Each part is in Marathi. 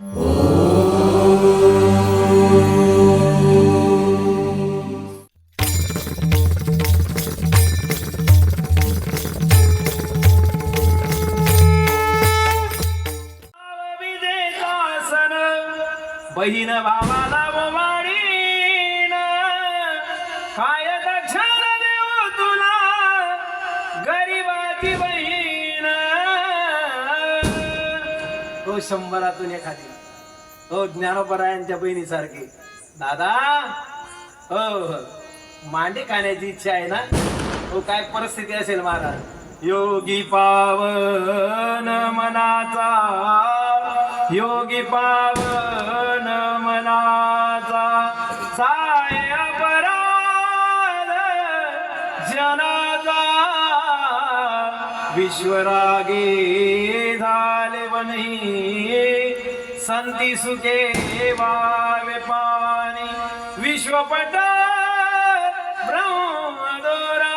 Oh. हो एखादी. हो ज्ञानोपरायांच्या बहिणीसारखी. दादा! हो हो. मांडी खाण्याची इच्छा आहे ना? हो काय परिस्थिती असेल महाराज योगी पावन मनाचा. योगी पावन मनाचा. साय अपराध जनाचा. विश्वरागे झाले बने संती सुखे वावे पाणी विश्वपट ब्रह्मदोरा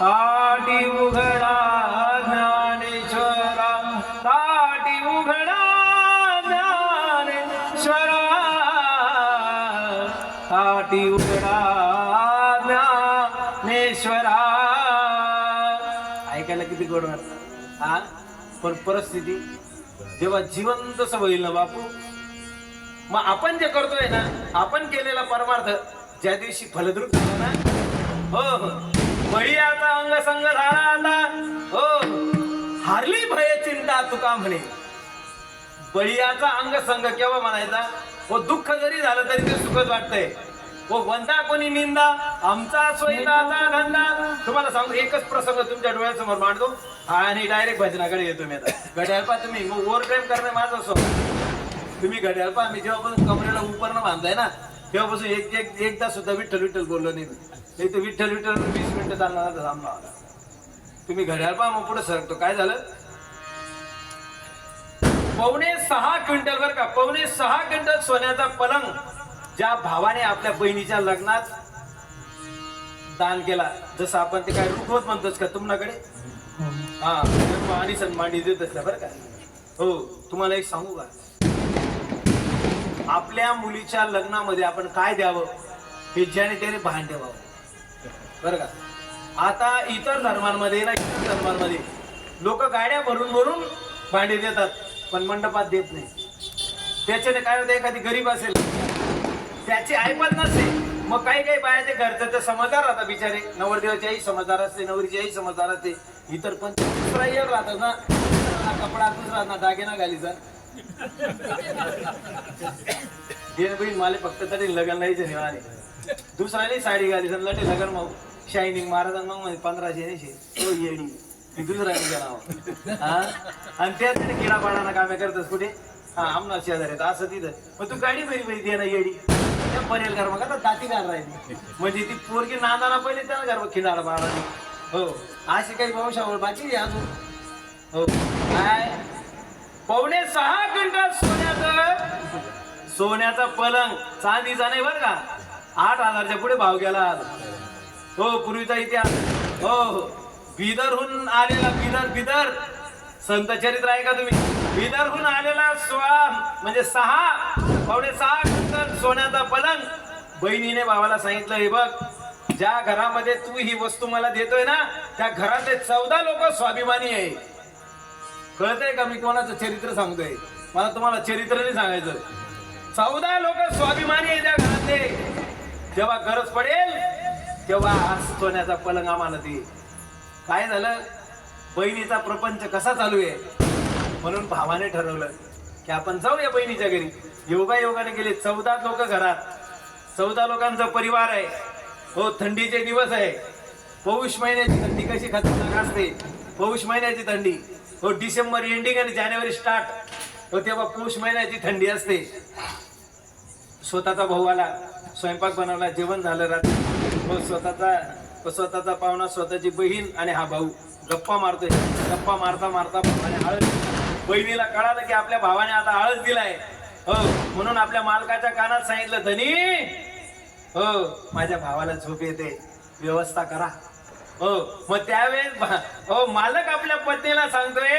ताटी उघडा ज्ञानेश्वरा ताटी उघडा ज्ञानेश्वरा ताटी उघडा ज्ञानेश्वरा. ऐकायला किती गोड वाटत. हा? पण परिस्थिती? जेव्हा जिवंत होईल ना बापू. मग आपण जे करतोय ना आपण केलेला परमार्थ ज्या दिवशी फलद्रुप झाला ना हो हो. बळी आता अंग संग झाला आता हो, हो हारली भय चिंता तुका म्हणे. बळीयाचा अंगसंग केव्हा म्हणायचा? हो दुःख जरी झालं तरी ते सुखच वाटतंय. वंदा कोणी निंदा? आमचा सोयीचा धंदा. तुम्हाला सांगू एकच प्रसंग तुमच्या डोळ्यासमोर मांडतो. आणि डायरेक्ट भजनाकडे येतो मी आता. घड्याळ पा तुम्ही मग ओव्हर टाइम करणे माझा स्वभाव तुम्ही घड्याळ पा मी जेव्हापासून कमरेला उपरणं बांधताय ना तेव्हापासून एक एक एकदा सुद्धा विठ्ठल विठ्ठल बोललो नाही मी. तर विठ्ठल विठ्ठल वीस मिनिटं चालणार थांबणार तुम्ही घड्याळ पा मग पुढे सरकतो काय झालं? पावणे सहा क्विंटल बर का पावणे सहा क्विंटल सोन्याचा पलंग ज्या भावाने आपल्या बहिणीच्या लग्नात दान केला जसं आपण ते काय रुखवत म्हणतोस का तुमच्याकडे हा आणि सन्मानी देत असल्या बरं का? हो तुम्हाला एक सांगू का? आपल्या मुलीच्या लग्नामध्ये आपण काय द्यावं? हे ज्याने त्याने भान ठेवावं. बरं का? आता इतर धर्मांमध्ये ना इतर धर्मांमध्ये लोक गाड्या भरून भरून भांडे देतात पण मंडपात देत नाही. त्याच्याने काय होतं एखादी गरीब असेल त्याची ऐपत नसते. मग काही काही बाया ते घरचं तर समजदार राहतात बिचारे. नवरदेवाची आई समजदार असते नवरीची आई समजदार असते. इतर पण दुसरा राहतात ना. ना कपडा दुसरा ना दागिना घालीचा. देण बहीण मला फक्त तरी लग्न नाही निवाने दुसऱ्याने साडी घाली सर लटे लग्न मग शायनिंग महाराजां मग म्हणजे पंधराशे ऐंशी. तो येडी. ती दुसऱ्याने गेला हा? आणि त्यात किडा पाडाना कामे करतस कुठे? हा आमना शेजारी असं तिथं. मग तू गाडी बरी बरी दे ना येडी. त्या परेल का तर दाती गाड राहिली म्हणजे ती पोरगी नांदाना पहिले त्याला घर खिंडाला पाडा हो. अशी काही वंशावळ बाकी आहे अजून. हो. काय? पावणे सहा क्विंटल सोन्याचं सोन्याचा पलंग. चांदीचा नाही बरं का? आठ हजारच्या पुढे भाव गेला. आज. हो पूर्वीचा इतिहास. हो हो. बिदरहून आलेला बिदर बिदर. संत चरित्र आहे का तुम्ही. बिदरहून आलेला सोळा म्हणजे सहा पावणे सहा क्विंटल सोन्याचा पलंग. बहिणीने भावाला सांगितलं हे बघ ज्या घरामध्ये तू ही वस्तू मला देतोय ना त्या घरातले चौदा लोक स्वाभिमानी आहे. कळतंय का मी कोणाचं चरित्र सांगतोय? मला तुम्हाला चरित्र नाही सांगायचं. चौदा लोक स्वाभिमानी आहे त्या घरातले. जेव्हा गरज पडेल तेव्हा आज सोन्याचा पलंग आम्हाला दे. काय झालं? बहिणीचा प्रपंच कसा चालू आहे? म्हणून भावाने ठरवलं की आपण जाऊया बहिणीच्या घरी. योगा योगाने गेले. चौदा लोक घरात. चौदा लोकांचा परिवार आहे. हो थंडीचे दिवस आहे. पौष महिन्याची थंडी कशी खतरनाक असते? पौष महिन्याची थंडी. हो डिसेंबर एंडिंग आणि जानेवारी स्टार्ट हो तेव्हा पौष महिन्याची थंडी असते. स्वतःचा भाऊ आला. स्वयंपाक बनवला. जेवण झालं रात्री. हो स्वतःचा स्वतःचा पाहुणा स्वतःची बहीण आणि हा भाऊ. गप्पा मारतोय. गप्पा मारता मारता भावाने हळद बहिणीला कळालं की आपल्या भावाने आता हळद दिलाय. हो, म्हणून आपल्या मालकाच्या कानात सांगितलं धनी! हो माझ्या भावाला झोप येते. व्यवस्था करा. हो मग त्यावेळेस हो मालक आपल्या पत्नीला सांगतोय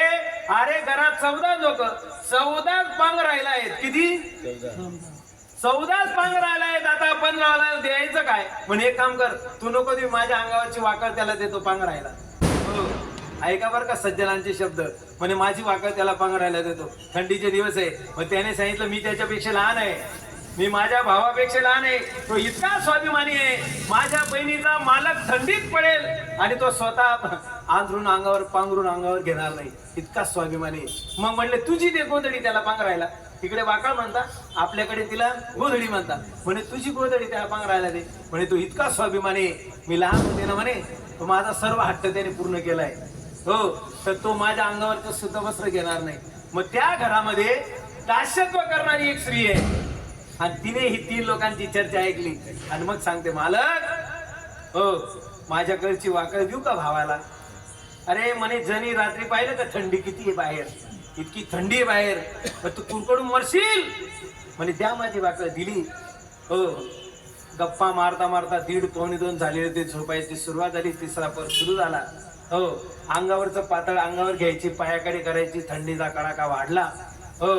अरे घरात चौदा लोक चौदाच पांग राहिला आहेत. किती? चौदाच पांग राहिला आहेत. आता पंधराला द्यायचं काय? म्हणे एक काम कर तू नको देऊ माझ्या अंगावरची वाकड त्याला देतो पांग राहिला ऐका बरं का सज्जनांचे शब्द. म्हणे माझी वाकड त्याला पांघरायला देतो. थंडीचे दिवस आहे. मग त्याने सांगितलं मी त्याच्यापेक्षा लहान आहे. मी माझ्या भावापेक्षा लहान आहे. तो इतका स्वाभिमानी आहे. माझ्या बहिणीचा मालक थंडीत पडेल आणि तो स्वतः आंधरून अंगावर पांघरून अंगावर घेणार नाही. इतका स्वाभिमानी आहे. मग म्हणले तुझी ते गोधडी त्याला पांघरायला तिकडे वाकाळ म्हणता आपल्याकडे तिला गोधडी म्हणता. म्हणे तुझी गोधडी त्याला पांघरायला दे. म्हणे तू इतका स्वाभिमानी आहे. मी लहान होते ना म्हणे तो माझा सर्व हट्ट त्याने पूर्ण केलाय. हो तर तो माझ्या अंगावरचं सुद्धा वस्त्र घेणार नाही. मग त्या घरामध्ये दाशत्व करणारी एक स्त्री आहे. आणि तिने ही तीन लोकांची चर्चा ऐकली. आणि मग सांगते मालक हो माझ्याकडची वाकळ देऊ का भावाला? अरे म्हणे जणी रात्री पाहिलं का थंडी किती आहे बाहेर. इतकी थंडी आहे बाहेर. मग तू कुरकडून मरशील. म्हणे द्या माझी वाकळ दिली. हो. गप्पा मारता मारता दीड पावणे दोन झाले होते झोपायची सुरुवात झाली तिसरा पर सुरू झाला. हो अंगावरचं पातळ अंगावर घ्यायची पायाकडे करायची थंडीचा कडाका वाढला. हो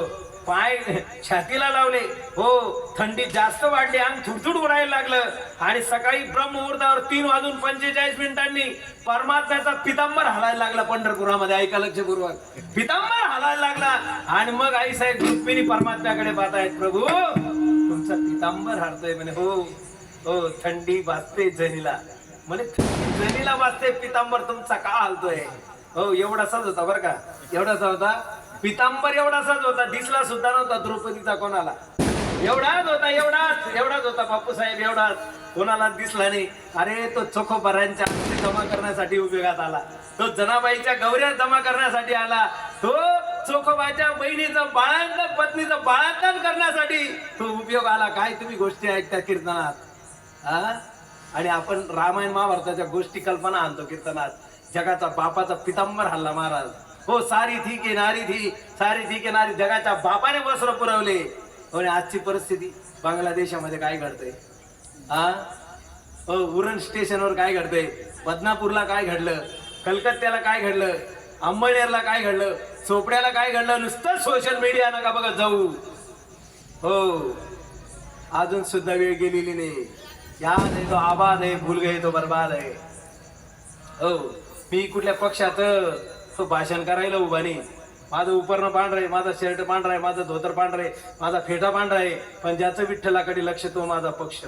पाय छातीला लावले. हो थंडी जास्त वाढली अंग थुडथुड उडायला लागलं. आणि सकाळी ब्रह्ममुहूर्तावर तीन वाजून पंचेचाळीस मिनिटांनी परमात्म्याचा पितांबर हलायला लागला पंढरपुरामध्ये ऐका लक्षपूर्वक. पितांबर हलायला लागला. आणि मग आई साहेब रुक्मिणी परमात्म्याकडे पाहतायत प्रभू तुमचा पितांबर हरतोय. म्हणे हो हो थंडी भाजते जनीला म्हणे जनीला वाजते पितांबर तुमचा का हलतोय. हो एवढासाच होता बरं का? एवढासा होता? पितांबर एवढासाच होता दिसला सुद्धा नव्हता द्रौपदीचा कोणाला. एवढाच होता एवढाच एवढाच होता बापू साहेब एवढाच. कोणाला दिसला नाही. अरे तो चोखोबरांच्या जमा करण्यासाठी उपयोगात आला. तो जनाबाईच्या गौऱ्या जमा करण्यासाठी आला. तो चोखोबाच्या बहिणीचं बाळांकन पत्नीचं बाळांकन करण्यासाठी तो उपयोग आला. काय तुम्ही गोष्टी ऐकता कीर्तनात? हा? आणि आपण रामायण महाभारताच्या गोष्टी कल्पना आणतो कीर्तनात. जगाचा बापाचा पितांबर हल्ला महाराज. हो सारी थी के नारी थी सारी थी के नारी. जगाच्या बापाने वस्त्र पुरवले. आणि आजची परिस्थिती बांगलादेशामध्ये काय घडतंय? हा हो उरण स्टेशनवर काय घडतंय? बदनापूरला काय घडलं? कलकत्त्याला काय घडलं? अंबळनेरला काय घडलं? चोपड्याला काय घडलं? नुसतं सोशल मीडिया नका बघा जाऊ. हो. अजून सुद्धा वेळ गेलेली नाही. याद आहे तो आबाद आहे भूल गए तो बर्बाद आहे. हो मी कुठल्या पक्षात तो भाषण करायला उभा नाही. माझं उपरणं पांढरं आहे माझा शर्ट पांढरा आहे माझं धोतर पांढरा आहे माझा फेटा पांढरा आहे पण ज्याचं विठ्ठलाकडे लक्ष तो माझा पक्ष.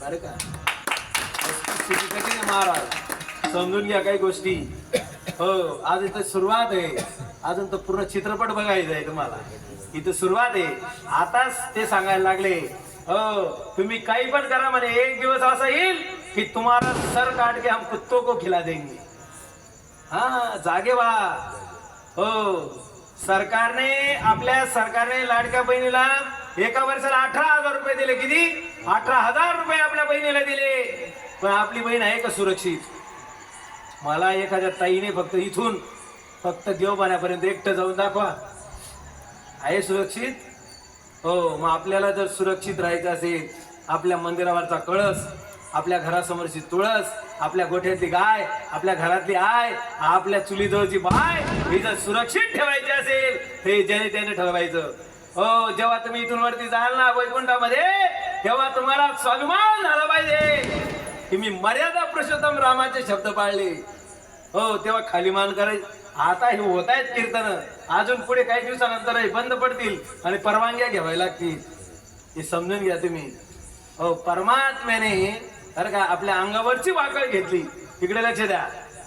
बरं का? महाराज? समजून घ्या काही गोष्टी. हो आज इथं सुरुवात आहे. अजून तर पूर्ण चित्रपट बघायचा आहे तुम्हाला. इथं सुरुवात आहे. आताच ते सांगायला लागले. हो तुम्ही काही पण करा म्हणे एक दिवस असा येईल की तुम्हाला सर काट के हम कुत्तों को खिला देंगे. हा जागे वा हो सरकारने आपल्या सरकारने लाडक्या बहिणीला एका वर्षाला अठरा हजार रुपये दिले. किती? अठरा हजार रुपये आपल्या बहिणीला दिले. पण आपली बहीण आहे का सुरक्षित? मला एखाद्या ताईने फक्त इथून फक्त देवबाण्यापर्यंत एकटं जाऊन दाखवा. आहे सुरक्षित? हो मग आपल्याला जर सुरक्षित राहायचं असेल आपल्या मंदिरावरचा कळस आपल्या घरासमोरची तुळस आपल्या गोठ्यातली गाय आपल्या घरातली आय आपल्या चुलीजवळची बाय हे जर सुरक्षित ठेवायची असेल हे ज्याने त्याने ठरवायचं. हो जेव्हा तुम्ही इथून वरती जाल ना वैकुंठामध्ये तेव्हा तुम्हाला स्वाभिमान झाला पाहिजे. की मी मर्यादा पुरुषोत्तम रामाचे शब्द पाळले. हो तेव्हा खाली मान करायचं. आता हे होत आहेत कीर्तन. अजून पुढे काही दिवसानंतर हे बंद पडतील आणि परवानग्या घ्याव्या लागतील. हे समजून घ्या तुम्ही. हो परमात्म्याने अरे का आपल्या अंगावरची वाकळ घेतली. तिकडे लक्ष द्या.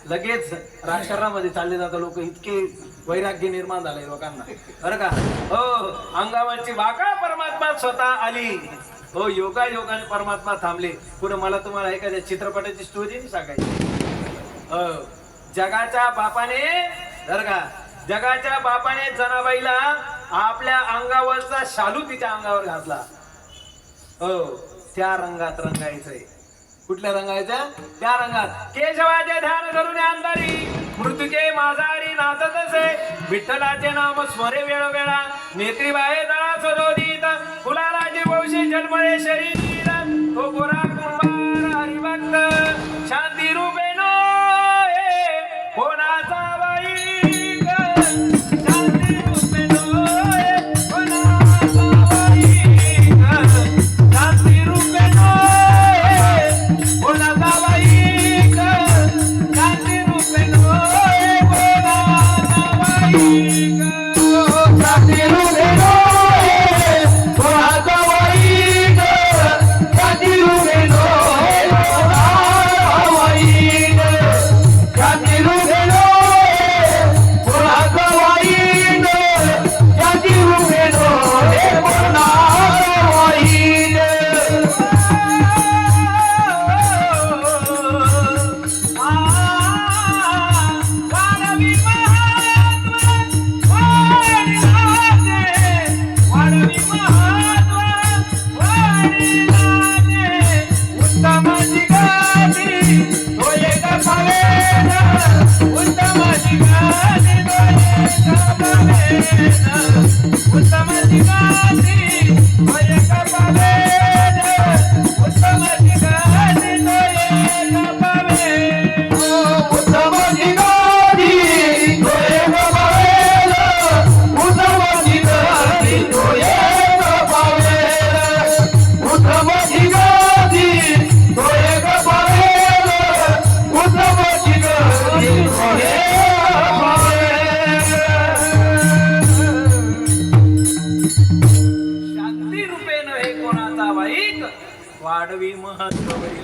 लगेच राजकारणामध्ये चालले जातात लोक इतके वैराग्य निर्माण झाले लोकांना. बरं का? हो अंगावरची वाकळ परमात्मा स्वतः आली. हो योगा योगाने परमात्मा थांबले. पुढे मला तुम्हाला एखाद्या चित्रपटाची स्टोरी सांगायची. हो. जगाच्या बापाने बरं का जगाच्या बापाने जनाबाईला आपल्या अंगावरचा शालू तिच्या अंगावर घातला. हो त्या रंगात रंगायचंय. कुठल्या रंगायच्या त्या रंगात. केशवाचे ध्यान करून अंधारी मृत्यूचे माझारी नाचत असे. विठ्ठलाचे नाम स्मरे वेळोवेळा. नेत्री बाहे दळा सरोदित फुलाराची वंशी जन्मळे शरीर तो गोरा कुंभार हरिभक्त. शांत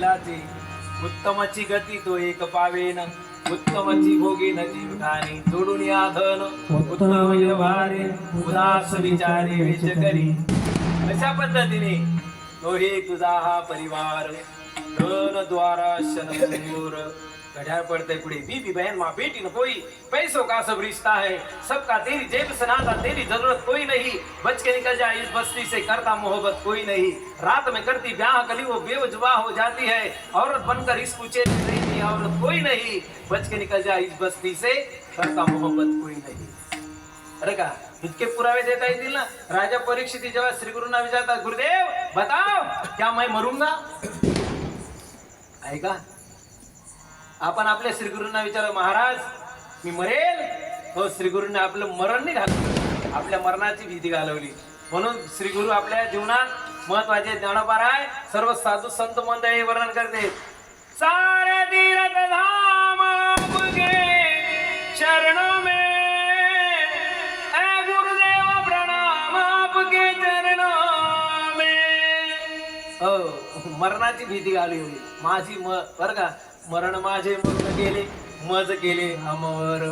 लाजे उत्तमची गती तो एक पावेन. उत्तमची भोगी भोगीन जीवठाणी जोडून या धन. उत्तम व्यवहारे उदास विचारे विच करी. अशा पद्धतीने तो हे तुझा हा परिवार. धन द्वारा शनमूर घड्याळ पड़ते कुड़े। बीबी बहन माँ बेटी न कोई। पैसों का सब रिश्ता है। सबका तेरी जेब से नाता तेरी ज़रूरत कोई नहीं। बच के निकल जाए इस बस्ती से, करता मोहब्बत कोई नहीं। रात में करती ब्याह, कली वो बेवजवा हो जाती है। औरत बनकर इस पूछे नहीं औरत कोई नहीं। बच के निकल जाए इस बस्ती से, करता मोहब्बत कोई नहीं। अरे का इतके पुरावे देता येतील ना। राजा परीक्षित जेव्हा श्री गुरुना विचारतात गुरुदेव, बताओ, क्या मैं मरूँगा? ऐका आपण आपल्या श्रीगुरूंना विचार महाराज मी मरेल? हो श्रीगुरूंनी आपलं मरण नाही घालवलं. आपल्या मरणाची भीती घालवली. म्हणून श्रीगुरु आपल्या जीवनात महत्त्वाचे ज्ञानोपार आहे. सर्व साधू संत मंडळी वर्णन करते. सारे तीरथ धाम आपके में गुरुदेव प्रणाम आपके चरणों में. हो मरणाची भीती घालवली. माझी म बर का मरण माझे मरण गेले मज केले अमर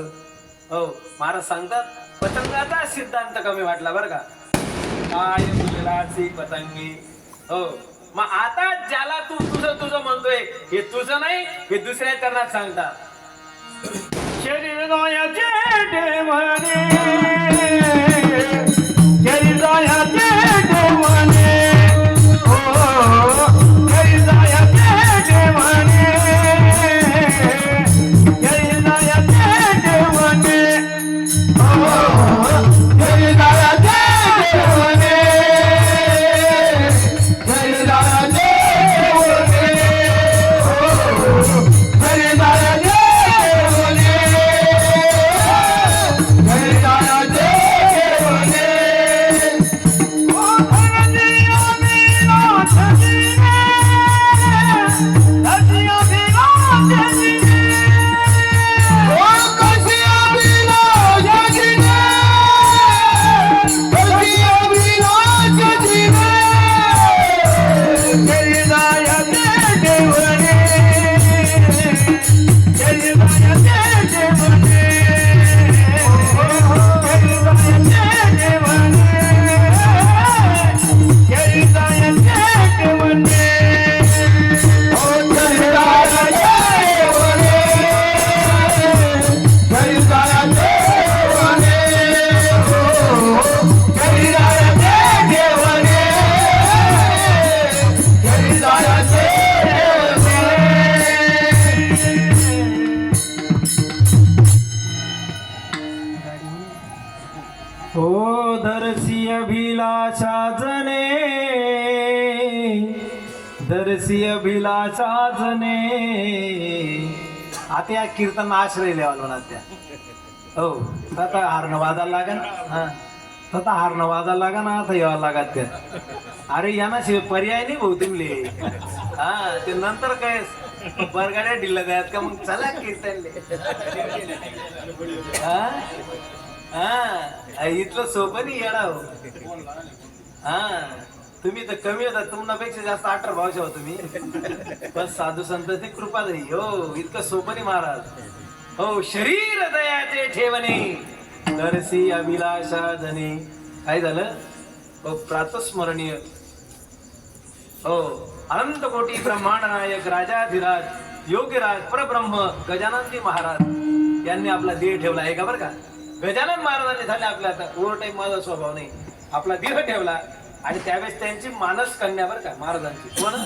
हो महाराज सांगतात पतंगाचा सिद्धांत कमी वाटला बर का. काय फुललाची पतंगी. हो मग आता ज्याला तू तुझं तुझं म्हणतोय हे तुझं नाही हे दुसऱ्या चरणात सांगतात शरीर दोयाचे देवने शरीर अभिलाषा आता या कीर्तन आश्रय लिहावा ना त्या. हो आता हारणं वाजायला लागा ना हा. आता हारणं वाजायला लागा ना आता यावं लागा त्या. अरे यांना पर्याय नाही भाऊ तिमले. हा ते नंतर काय? बरगाड्या ढिल्ला द्यात का मग चला कीर्तनले. हा? हा. इथलं सोपं नाही येणार हो. हा. तुम्ही तर कमी होता तुमच्यापेक्षा जास्त अठरा भावशा हो तुम्ही. पण साधू संतांची कृपा नाही हो इतकं सोपनी महाराज. हो शरीर दयाचे ठेवणे नरसी अभिलाषा धने. काय झालं? हो प्रातस्मरणीय. हो अनंत कोटी ब्रह्मांड नायक राजाधिराज योगीराज परब्रह्म गजाननजी महाराज यांनी आपला देह ठेवला आहे का बरं का? गजानन महाराजांनी झाले आपल्या आता. ओव्हर टाईम माझा स्वभाव नाही. आपला देह ठेवला. आणि त्यावेळेस त्यांची मानस कन्या बरं का महाराजांची. हो कोण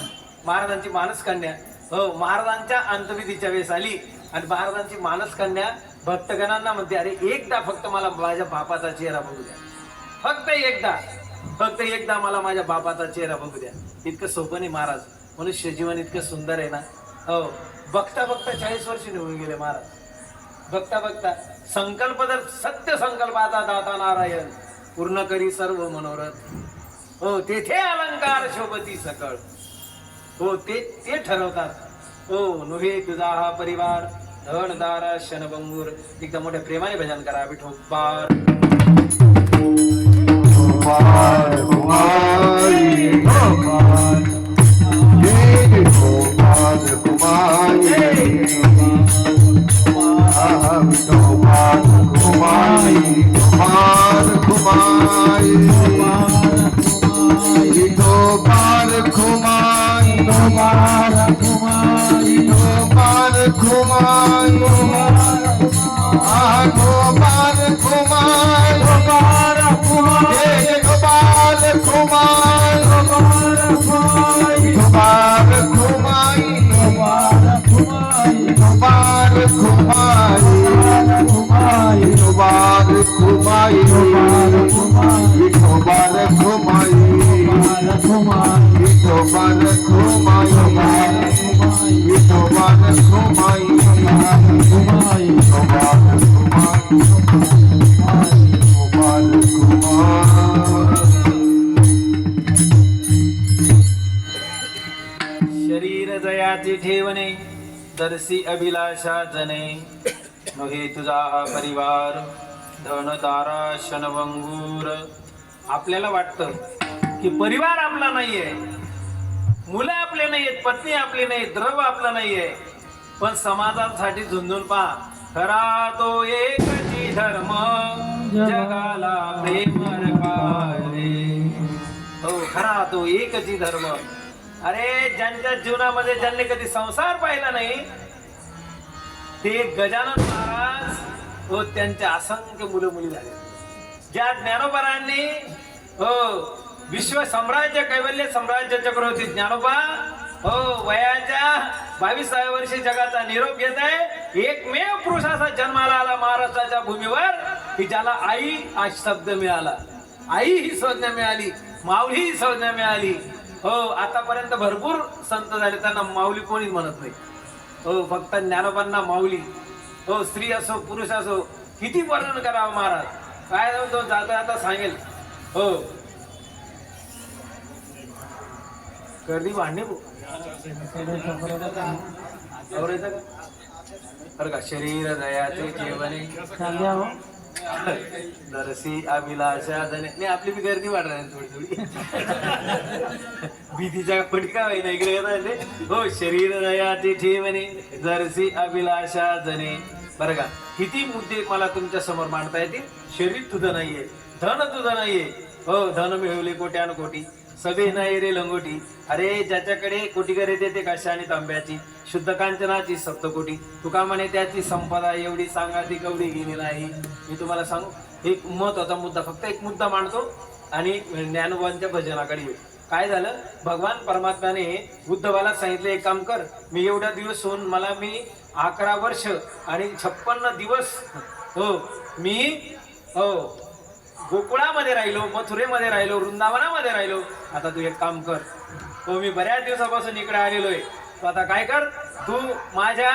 महाराजांची मानस कन्या हो महाराजांच्या अंतविधीच्या वेळेस आली आणि महाराजांची मानस कन्या भक्तगणांना म्हणते अरे एकदा फक्त मला माझ्या बापाचा चेहरा बघू द्या. फक्त एकदा फक्त एकदा मला माझ्या बापाचा चेहरा बघू द्या. इतकं सोपं महाराज. मनुष्य जीवन इतकं सुंदर आहे ना? हो. बघता बघता चाळीस वर्ष निघून गेले महाराज. बघता बघता संकल्प जर सत्य संकल्पाचा दाता नारायण. पूर्ण करी सर्व मनोरथ. हो तेथे अलंकार शोभती सकळ. हो ते ते ठरवतात. हो नुहे तुझा हा परिवार धन दारा शनबंगूर एकदम मोठ्या प्रेमाने भजन करा विठोबार. गोपाल कुमारी गोपाल जय गोपाल कुमारी गोपाल कुमारी गोपाल कुमारी. गोपाल कुमारी गोपाल कुमारी गोपाल कुमारी आ गोपाल कुमार गोपाल कुमार जय गोपाल कुमार गोपाल कुमार गोपाल कुमार गोपाल कुमार गोपाल कुमार गोपाल कुमार गोपाल कुमार शरीर जयाचे ठेवणे दर्शी अभिलाषा जने। नव्हे तुझा हा परिवार धन दारा आपल्याला वाटतं की परिवार आपला नाहीये मुलं आपले नाहीयेत पत्नी आपली नाही द्रव आपला नाहीये. पण समाजासाठी झुंजून पहा. खरा तो एकची धर्म जगाला प्रेम हो खरा तो एकची धर्म. अरे ज्यांच्या जीवनामध्ये ज्यांनी कधी संसार पाहिला नाही ते गजानन महाराज हो त्यांच्या असंख्य मुलं मुली झाले. ज्या ज्ञानोपरांनी हो विश्व साम्राज्य कैवल्य साम्राज्य चक्रवर्ती ज्ञानोबा हो वयाच्या बावीसाव्या वर्षी जगाचा निरोप घेत आहे. एकमेव पुरुष असा जन्माला आला महाराष्ट्राच्या भूमीवर की ज्याला आई हा शब्द मिळाला. आई ही संज्ञा मिळाली माऊली ही संज्ञा मिळाली. हो आतापर्यंत भरपूर संत झाले त्यांना माऊली कोणीच म्हणत नाही. हो फक्त ज्ञानोबांना माऊली. हो स्त्री असो पुरुष असो किती वर्णन करावं महाराज? काय तो जाता आता सांगेल. हो गर्दी का बरं का शरीर दयाचे जेवणे दरसी अभिलाषा धने. नाही आपली बी गर्दी वाढणार थोडी थोडी. भीतीच्या पटका होईना इकडे हो शरीर दयाचे ठेवणे दरसी अभिलाषा जने बरं का किती मुद्दे मला तुमच्यासमोर मांडता येतील? शरीर तुझं नाहीये धन तुझं नाहीये. हो धन मिळवले कोट्यान कोटी सगळे नाही रे लंगोटी. अरे ज्याच्याकडे कोटीकर येते ते कशा आणि तांब्याची? शुद्ध कांचनाची सप्तकोटी. तुका म्हणे त्याची संपदा एवढी सांगा ती कवडी गेली नाही. मी तुम्हाला सांगू एक महत्त्वाचा मुद्दा फक्त एक मुद्दा मांडतो आणि ज्ञानोबांच्या भजनाकडे येऊ. काय झालं? भगवान परमात्म्याने उद्धवाला सांगितलं एक काम कर मी एवढ्या दिवस होऊन मला मी अकरा वर्ष आणि छप्पन्न दिवस हो मी हो गोकुळामध्ये राहिलो मथुरेमध्ये राहिलो वृंदावनामध्ये राहिलो. आता तू एक काम कर. हो मी बऱ्याच दिवसापासून इकडे आलेलो आहे. तू आता काय कर? तू माझ्या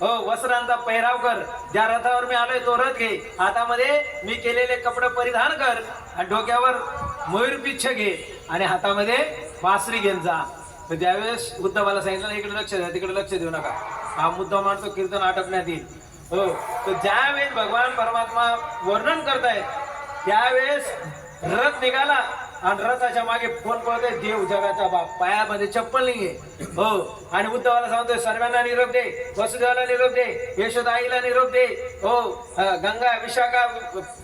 हो वस्त्रांचा पेहराव कर. ज्या रथावर मी आलोय तो रथ घे. हातामध्ये मी केलेले कपडे परिधान कर. आणि डोक्यावर मयूर पिच्छ घे. आणि हातामध्ये बासरी घेऊन जा. तर ज्यावेळेस उद्धवाला सांगितलं इकडे लक्ष द्या तिकडे लक्ष देऊ नका. हा मुद्दा मांडतो कीर्तन आटपण्यात येईल. हो तर ज्यावेळेस भगवान परमात्मा वर्णन करतायत त्यावेळेस रथ निघाला आणि रथाच्या मागे फोन पळतोय देव जगाचा बाप पायामध्ये चप्पल नाहीये. हो आणि उद्धवाला सांगतोय सर्वांना निरोप दे वसुदेवाला निरोप दे यशोदा आईला निरोप दे. हो गंगा विशाखा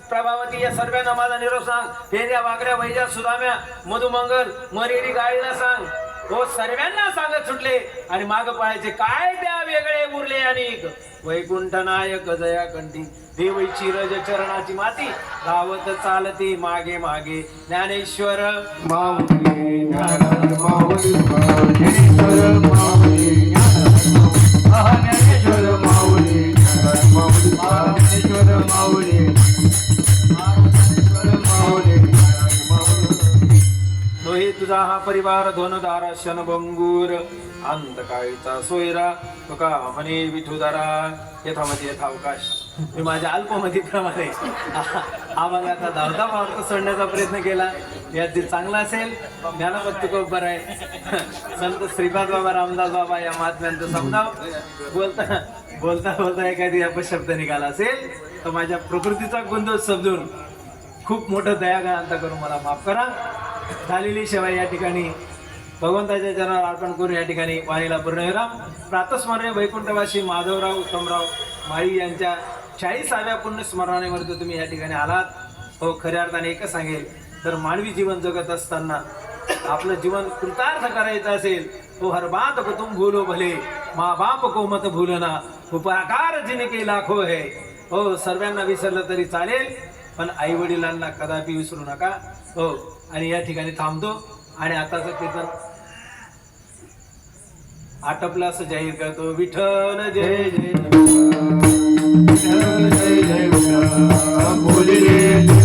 प्रभावती या सर्वांना माझा निरोप सांग. फेऱ्या वाकड्या वैजा सुदाम्या मधुमंगल मरेरी गाळीला सांग. हो सर्वांना सांगत सुटले आणि माग पळायचे. काय त्या वेगळे उरले अनेक. वैकुंठनायक दया कंठी देवची रज चरणाची माती धावत चालती मागे मागे ज्ञानेश्वर माऊली ज्ञान माऊली माऊली माऊली माऊली तोही हा परिवार धनदार शनभंगूर अंतकाळीचा सोयरा तुका म्हणे विठुदारा यथामती यथावकाश. मी माझ्या अल्पमतीप्रमाणे हा आम्हाला आता धावता मार्ग सोडण्याचा प्रयत्न केला. यात जे चांगला असेल ज्ञानभक्ती खूप बरं आहे. संत श्रीपाद बाबा रामदास बाबा या महात्म्यांचं समजाव. बोलता बोलता बोलता एखादी अपशब्द निघाला असेल तर माझ्या प्रकृतीचा गोंधळ समजून खूप मोठं दयागांत करून मला माफ करा. झालेली सेवा या ठिकाणी भगवंताच्या चरणावर अर्पण करून या ठिकाणी वाणीला पूर्णविराम प्रातस्मरणीय वैकुंठवासी माधवराव उत्तमराव माळी यांच्या चाळीसाव्या पुण्यस्मरणावरती तुम्ही या ठिकाणी आलात. हो खऱ्या अर्थाने एकच सांगेल तर मानवी जीवन जगत असताना आपलं जीवन कृतार्थ करायचं असेल तो हर कुतुम को तुम भूलो भले मा बाप को मत भूलना उपकार जिनके लाखो है. हो सर्वांना विसरलं तरी चालेल पण आई वडिलांना कदापि विसरू नका. हो आणि या ठिकाणी थांबतो आणि आताचं कीर्तन आटपलं असं जाहीर करतो विठ्ठल जय जय जय जय विठ्ठल,